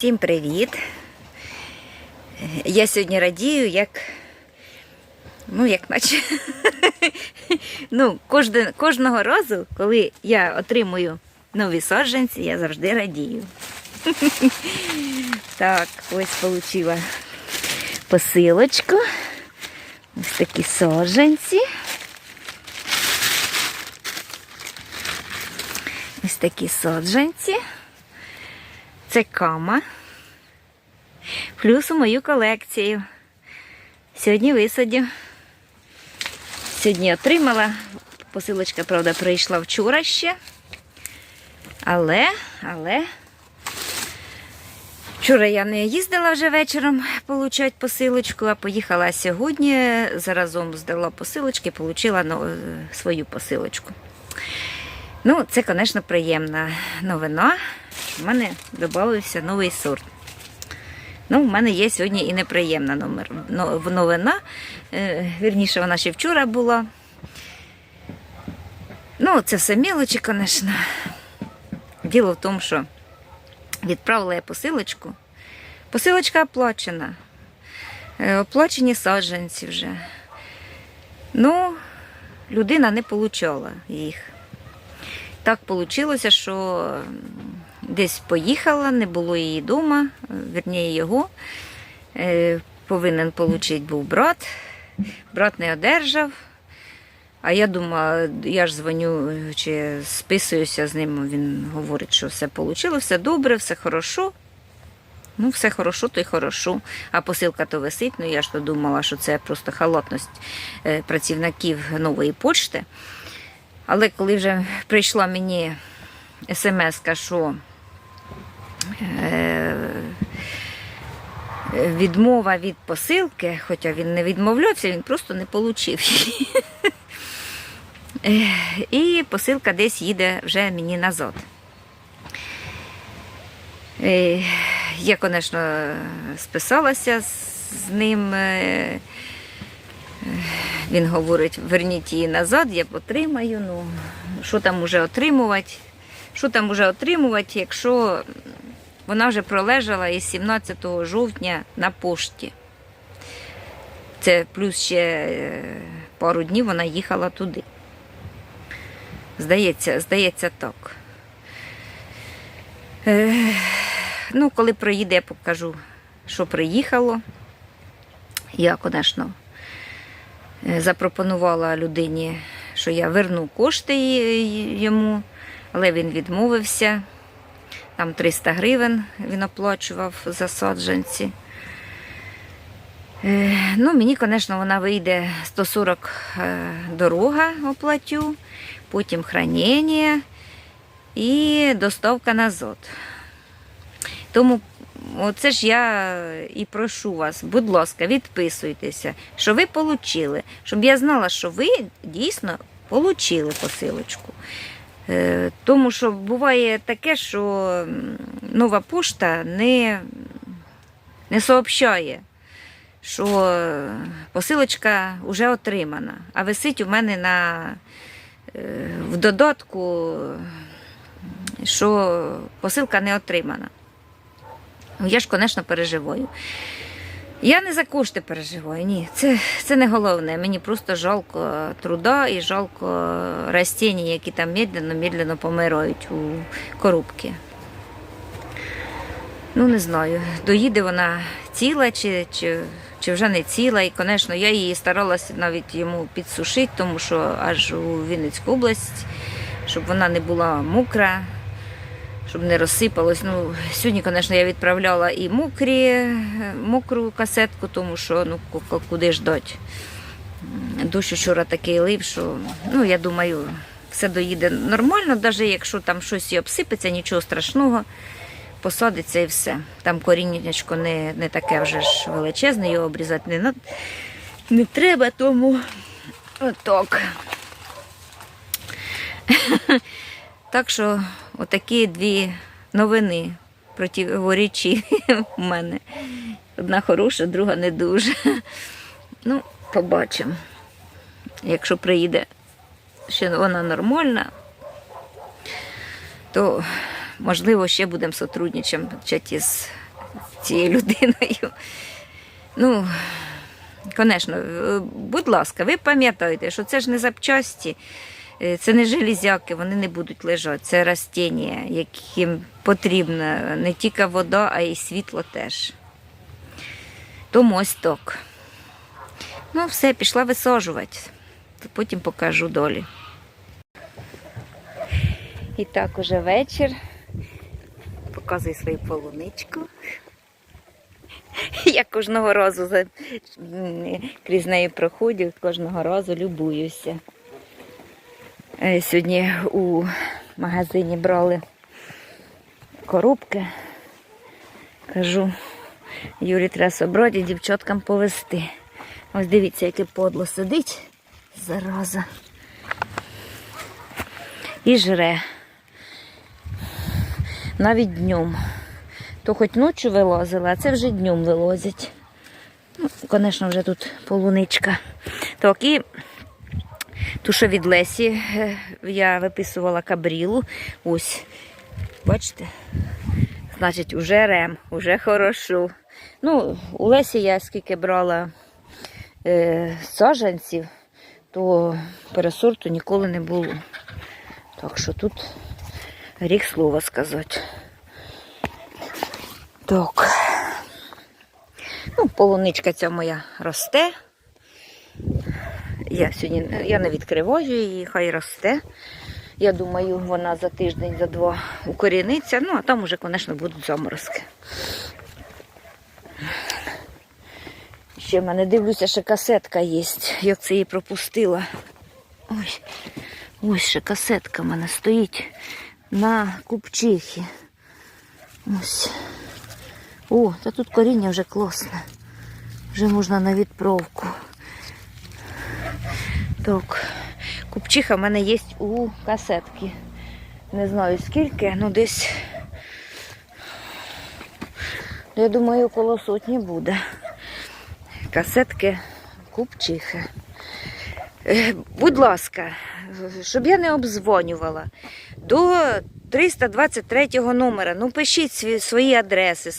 Всім привіт! Я сьогодні радію, як. Ну, як наче. ну, кожного разу, коли я отримую нові саджанці, я завжди радію. так, ось отримала посилочку. Ось такі саджанці. Ось такі саджанці. Це кама. Плюс у мою колекцію. Сьогодні висадю. Сьогодні отримала. Посилочка, правда, прийшла вчора ще. Але, але. Вчора я не їздила вже вечором получати посилочку, а поїхала сьогодні. Заразом здала посилочки, отримала свою посилочку. Ну, це, звісно, приємна новина. У мене додався новий сорт. Ну, в мене є сьогодні і неприємна номер, новина. Е, Вірніше, вона ще вчора була. Ну, це все мілочі, звісно. Діло в тому, що відправила я посилочку. Посилочка оплачена. Е, Оплачені саджанці вже. Ну, людина не получала їх. Так вийшло, що десь поїхала, не було її вдома, вірніше його. Е, Повинен отримати був брат. Брат не одержав. А я думаю, я ж дзвоню чи списуюся з ним. Він говорить, що все вийшло, все добре, все хорошо. Ну, все хорошо, то й хорошо. А посилка то висить. Ну я ж то думала, що це просто халатність е, працівників нової почти. Але коли вже прийшла мені смс, що е, відмова від посилки, хоча він не відмовлявся, він просто не отримав її. Е, І посилка десь їде вже мені назад. Е, Я, звісно, списалася з ним. е, він говорить, верніть її назад, я потримаю. Ну, що там уже отримувати? Що там уже отримувати, якщо вона вже пролежала із 17 жовтня на пошті. Це плюс ще е, пару днів вона їхала туди. Здається, здається так. Е, ну, коли проїде, я покажу, що приїхало. Я, звісно, Е, запропонувала людині, що я верну кошти йому, але він відмовився. Там 300 гривень він оплачував за саджанці. Е, Ну, мені, звісно, вона вийде 140 е, дорога оплатю, потім хранення і доставка назад. Тому оце ж я і прошу вас, будь ласка, відписуйтеся, що ви отримали, щоб я знала, що ви дійсно отримали посилочку. Е, Тому що буває таке, що нова пошта не, не сообщає, що посилочка вже отримана, а висить у мене на, е, в додатку, що посилка не отримана. Ну, Я ж, звісно, переживаю. Я не за кошти переживаю, ні. Це, це не головне. Мені просто жалко труда і жалко растінь, які там медленно-медленно помирають у коробки. Ну, не знаю, доїде вона ціла чи, чи, чи вже не ціла. І, звісно, я її старалася навіть йому підсушити, тому що аж у Вінницьку область, щоб вона не була мокра щоб не розсипалось. Ну, сьогодні, звісно, я відправляла і мокрі, мокру касетку, тому що ну, ку- ку- куди ж дать. Дощ вчора такий лив, що ну, я думаю, все доїде нормально, навіть якщо там щось і обсипеться, нічого страшного, посадиться і все. Там коріннячко не, не таке вже ж величезне, його обрізати не, не треба, тому отак. Так що отакі дві новини противоречі у мене. Одна хороша, друга не дуже. Ну, побачимо. Якщо приїде ще вона нормальна, то можливо ще будемо сотрудничати з цією людиною. Ну, звісно, е, будь ласка, ви пам'ятаєте, що це ж не запчасті, це не железяки, вони не будуть лежати. Це растіння, яким потрібна не тільки вода, а й світло теж. Тому ось так. Ну, все, пішла висаджувати. Потім покажу долі. І так уже вечір. Показую свою полуничку. Я кожного разу крізь неї проходжу, кожного разу любуюся. Е, Сьогодні у магазині брали коробки. Кажу, Юрі треба собрати дівчаткам повезти. Ось дивіться, яке подло сидить. Зараза. І жре. Навіть днем. То хоч ночі вилазили, а це вже днем вилозять. Ну, звісно, вже тут полуничка. Так, і ту, що від Лесі е, я виписувала кабрілу. Ось, бачите? Значить, уже рем, уже хорошо. Ну, у Лесі я скільки брала е, саджанців, то пересорту ніколи не було. Так що тут рік слова сказати. Так. Ну, полуничка ця моя росте. Я сьогодні я не відкриваю її, хай росте. Я думаю, вона за тиждень, за два укоріниться. Ну, а там уже, звісно, будуть заморозки. Ще в мене дивлюся, ще касетка є. Я це її пропустила. Ось, ось ще касетка в мене стоїть на купчихі. Ось. О, та тут коріння вже класне. Вже можна на відправку. Так, купчиха в мене є у касетки. Не знаю скільки, ну десь, я думаю, около сотні буде. Касетки купчихи. Е, Будь ласка, щоб я не обдзвонювала, до 323 номера, ну пишіть свої адреси,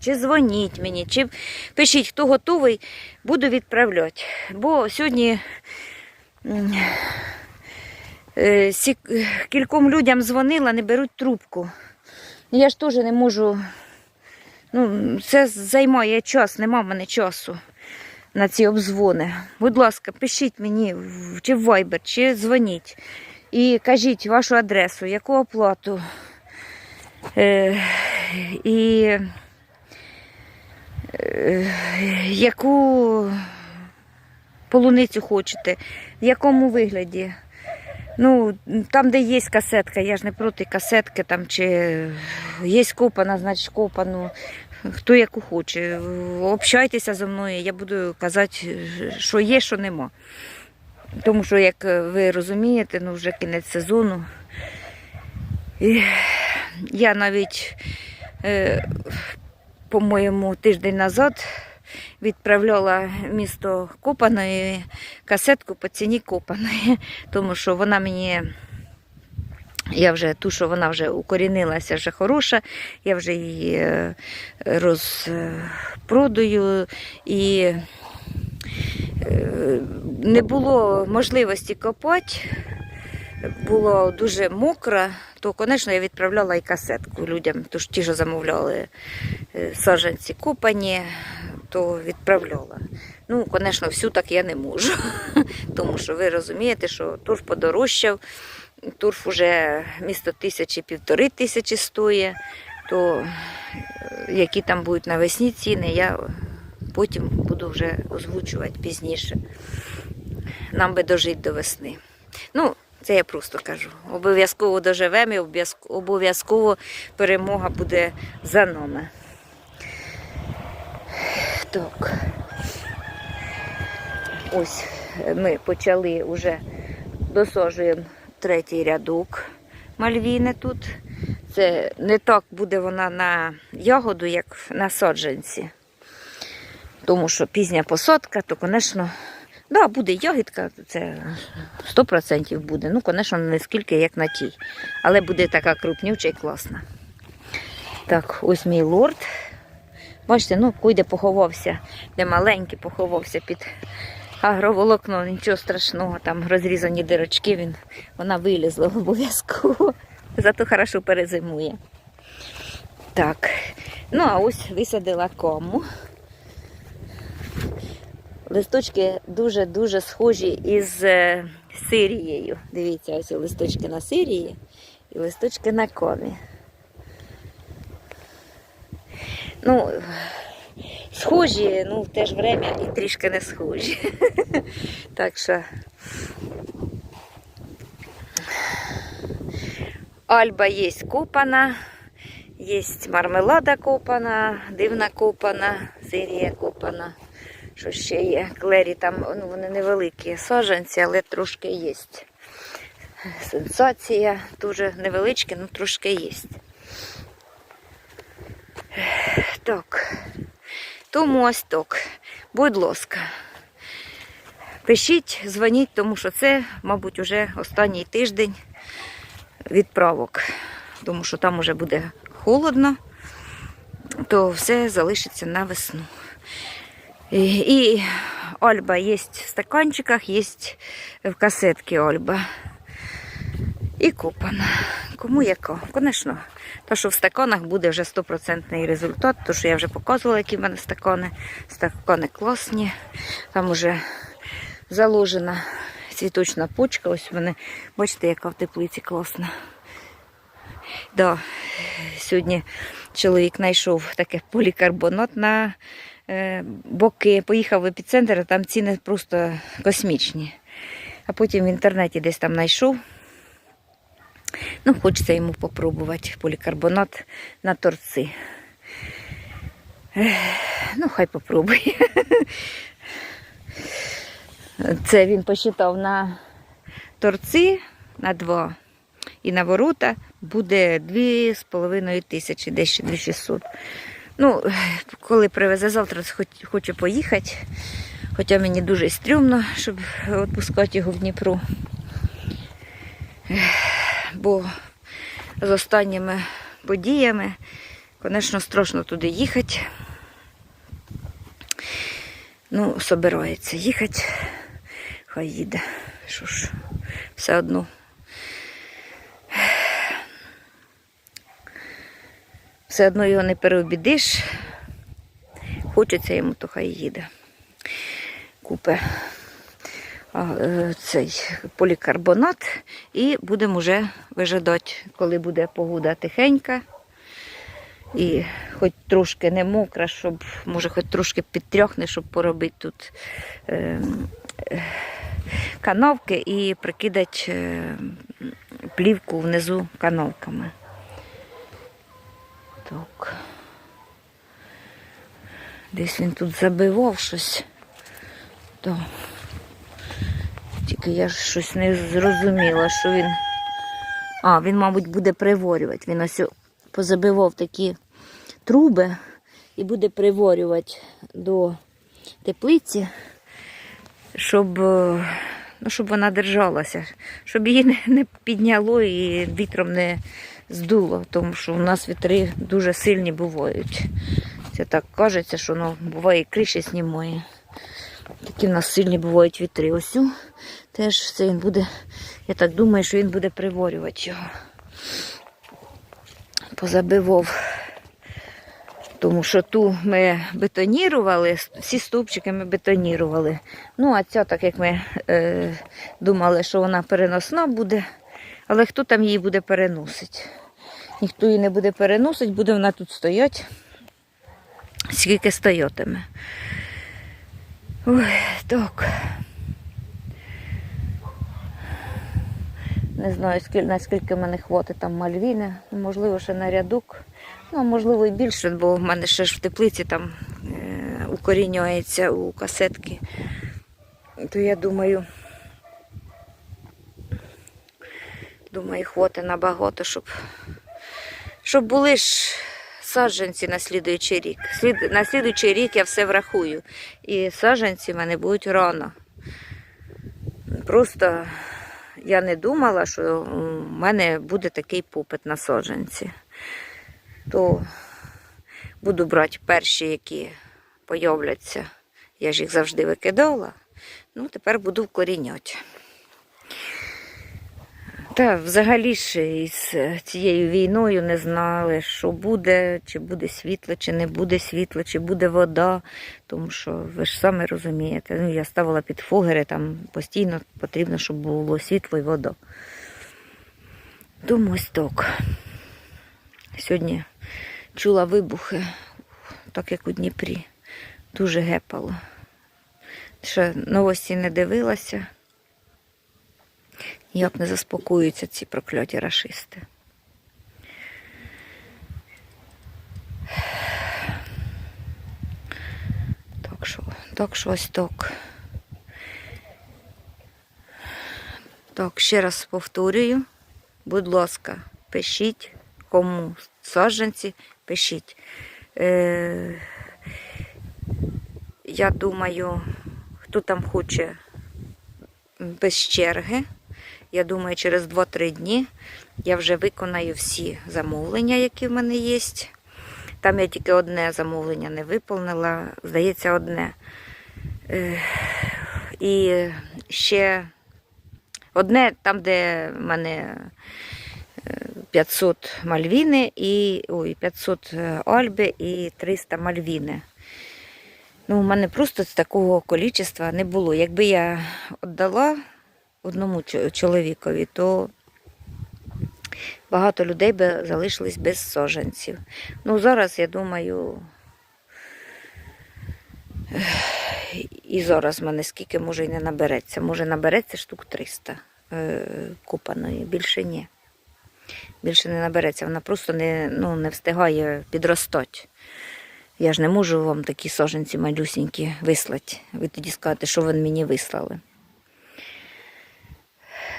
чи дзвоніть мені, чи пишіть, хто готовий, буду відправляти. Бо сьогодні кільком людям дзвонила, не беруть трубку. Я ж теж не можу. Ну, це займає час, нема мене часу на ці обзвони. Будь ласка, пишіть мені чи в Viber, чи дзвоніть. І кажіть вашу адресу, яку оплату. Е, і е, яку полуницю хочете, в якому вигляді. Ну, там, де є касетка, я ж не проти касетки, там, чи є копана, значить копану. Хто яку хоче. Общайтеся зі мною, я буду казати, що є, що нема. Тому що, як ви розумієте, ну вже кінець сезону. І я навіть, е, по-моєму, тиждень назад відправляла місто Копаної касетку по ціні Копаної, тому що вона мені. Я вже ту, що вона вже укорінилася, вже хороша, я вже її е, розпродаю і е, не було можливості копати, було дуже мокро, то, звісно, я відправляла і касетку людям, тож ті, що замовляли е, саджанці копані, то відправляла. Ну, звісно, всю так я не можу, тому що ви розумієте, що торф подорожчав, торф уже місто тисячі півтори тисячі стоїть, то е, які там будуть навесні ціни, я потім буду вже озвучувати пізніше. Нам би дожити до весни. Ну, це я просто кажу. Обов'язково доживемо і обов'язково перемога буде за нами. Так. Ось ми почали вже досаджуємо третій рядок мальвіни тут. Це не так буде вона на ягоду, як на саджанці. Тому що пізня посадка, то, звісно, да, буде ягідка, це 100% буде. Ну, звісно, не скільки, як на тій. Але буде така крупнюча і класна. Так, ось мій лорд Бачите, ну куди поховався, де маленький поховався під агроволокно, нічого страшного, там розрізані дирочки, він, вона вилізла обов'язково. Зато хорошо перезимує. Так. Ну, а ось висадила кому. Листочки дуже-дуже схожі із е, сирією. Дивіться, ось листочки на сирії і листочки на комі. Ну, схожі, ну, в те ж время і трішки не схожі. Так що. Альба є купана, є мармелада купана, дивна купана, сирія купана. Що ще є? Клері там, ну вони невеликі саджанці, але трошки є. Сенсація дуже невеличкі, але трошки є. Так. Тому ось так. Будь ласка. Пишіть, дзвоніть, тому що це, мабуть, вже останній тиждень відправок. Тому що там вже буде холодно, то все залишиться на весну. І Ольба є в стаканчиках, є в касетці Ольба. І купана. Кому яка? Звісно, то, що в стаканах буде вже 100% результат, то що я вже показувала, які в мене стакани. Стакани класні. Там вже заложена цвіточна почка. Ось вони, бачите, яка в теплиці класна. Да, сьогодні чоловік знайшов таке полікарбонат на боки. Поїхав в епіцентр, а там ціни просто космічні. А потім в інтернеті десь там знайшов. Ну, хочеться йому попробувати полікарбонат на торці. Ну, хай попробує. Це він посчитав на торці на два. І на ворота буде 2,5 тисячі, десь ще 2600. Ну, коли привезе завтра, хочу поїхати. Хоча мені дуже стрьомно, щоб відпускати його в Дніпро. Бо з останніми подіями, звісно, страшно туди їхати. Ну, собирається їхати, хай їде. Що ж, все одно. Все одно його не переобідиш. Хочеться йому, то хай їде. Купе е, цей полікарбонат і будемо вже вижидати, коли буде погода тихенька. І хоч трошки не мокра, щоб, може, хоч трошки підтрьохне, щоб поробити тут е, канавки і прикидати е, плівку внизу канавками. Так. Десь він тут забивав щось. Так. Тільки я ж щось не зрозуміла, що він. А, він, мабуть, буде приворювати. Він ось позабивав такі труби і буде приворювати до теплиці, щоб, е, ну, щоб вона держалася, щоб її не підняло і вітром не здуло, тому що у нас вітри дуже сильні бувають. Це так кажеться, що ну, буває і криші знімає. Такі в нас сильні бувають вітри. Ось теж це він буде, я так думаю, що він буде приворювати його. Позабивав. Тому що ту ми бетонірували, всі стовпчики ми бетонірували. Ну, а ця, так як ми е, думали, що вона переносна буде, але хто там її буде переносити? Ніхто її не буде переносити, буде вона тут стояти, скільки стоятиме. Ой, так. Не знаю, наскільки в мене хватить там мальвіни. Можливо, ще на рядок. Ну, можливо, і більше, бо в мене ще ж в теплиці там е, укорінюється у касетки. То я думаю, думаю, хватить набагато, щоб, щоб були ж саджанці на слідуючий рік. Слід, на слідуючий рік я все врахую. І саджанці в мене будуть рано. Просто я не думала, що у мене буде такий попит на саджанці. То Буду брати перші, які появляться. Я ж їх завжди викидала. Ну, тепер буду вкоріняти. Та взагалі ж із цією війною не знали, що буде, чи буде світло, чи не буде світла, чи буде вода. Тому що ви ж самі розумієте, ну, я ставила під фугери, там постійно потрібно, щоб було світло і вода. Тому ось так. Сьогодні чула вибухи, так як у Дніпрі. Дуже гепало. Ще новості не дивилася. Як не заспокоюються ці прокляті рашисти. Так що, так що ось так. Так, ще раз повторюю. Будь ласка, пишіть, кому саджанці, пишіть. Е, я думаю, хто там хоче без черги. Я думаю, через 2-3 дні я вже виконаю всі замовлення, які в мене є. Там я тільки одне замовлення не виповнила, здається, одне. Е, І ще одне там, де в мене е, 500 мальвіни і ой, 500 альби і 300 мальвіни. Ну, у мене просто такого количества не було. Якби я віддала одному чоловікові, то багато людей би залишились без сожанців. Ну, зараз, я думаю, і зараз в мене скільки може і не набереться. Може набереться штук 300 е, купаної, більше ні. Більше не набереться, вона просто не, ну, не встигає підростати. Я ж не можу вам такі саженці малюсінькі вислати. Ви тоді скажете, що ви мені вислали.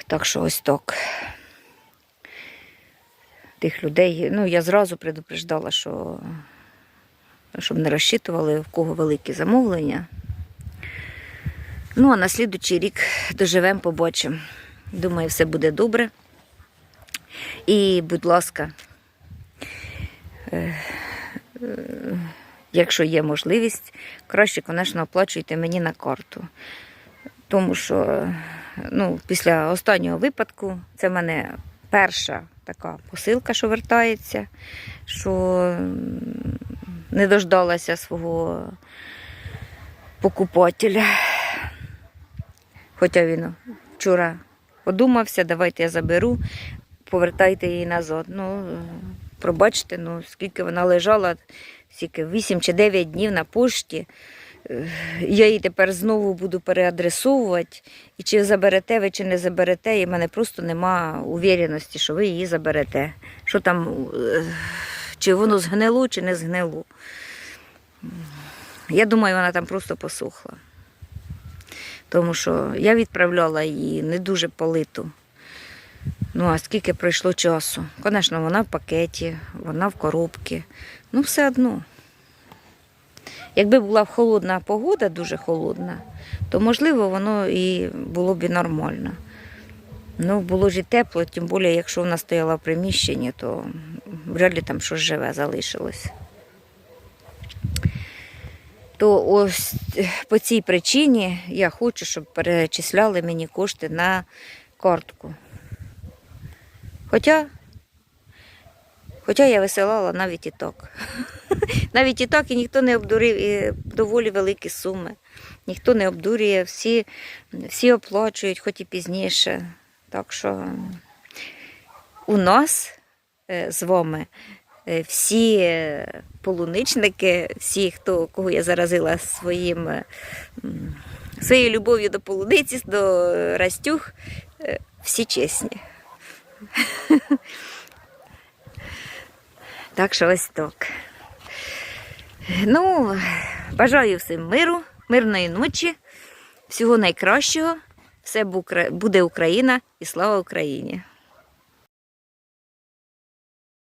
Так що ось так. Тих людей, ну я зразу предупреждала, що щоб не розчитували, в кого великі замовлення. Ну, а на слідучий рік доживемо, побачимо. Думаю, все буде добре. І, будь ласка, якщо є можливість, краще, звісно, оплачуйте мені на карту. Тому що ну, після останнього випадку це в мене перша така посилка, що вертається, що не дождалася свого покупателя. Хоча він вчора подумався, давайте я заберу, повертайте її назад. Ну, пробачте, ну, скільки вона лежала, скільки 8 чи 9 днів на пошті. Я її тепер знову буду переадресовувати. І чи заберете ви, чи не заберете, і в мене просто нема увіреності, що ви її заберете. Що там, е, чи воно згнило, чи не згнило. Я думаю, вона там просто посухла. Тому що я відправляла її не дуже политу. Ну, а скільки пройшло часу? Звісно, вона в пакеті, вона в коробці. Ну, все одно. Якби була холодна погода, дуже холодна, то можливо воно і було б нормально. Ну, було ж і тепло, тим більше, якщо вона стояла в приміщенні, то вряд ли там щось живе залишилось. То ось е, по цій причині я хочу, щоб перечисляли мені кошти на картку. Хоча, хоча я висилала навіть і так. Навіть і так і ніхто не обдурив і доволі великі суми. Ніхто не обдурює, всі, всі оплачують, хоч і пізніше. Так що у нас е, з вами е, всі е, полуничники, всі, хто, кого я заразила своїм, своєю любов'ю до полуниці, до растюх, всі чесні. Так що ось так. Ну, бажаю всім миру, мирної ночі, всього найкращого. Все буде Україна і слава Україні!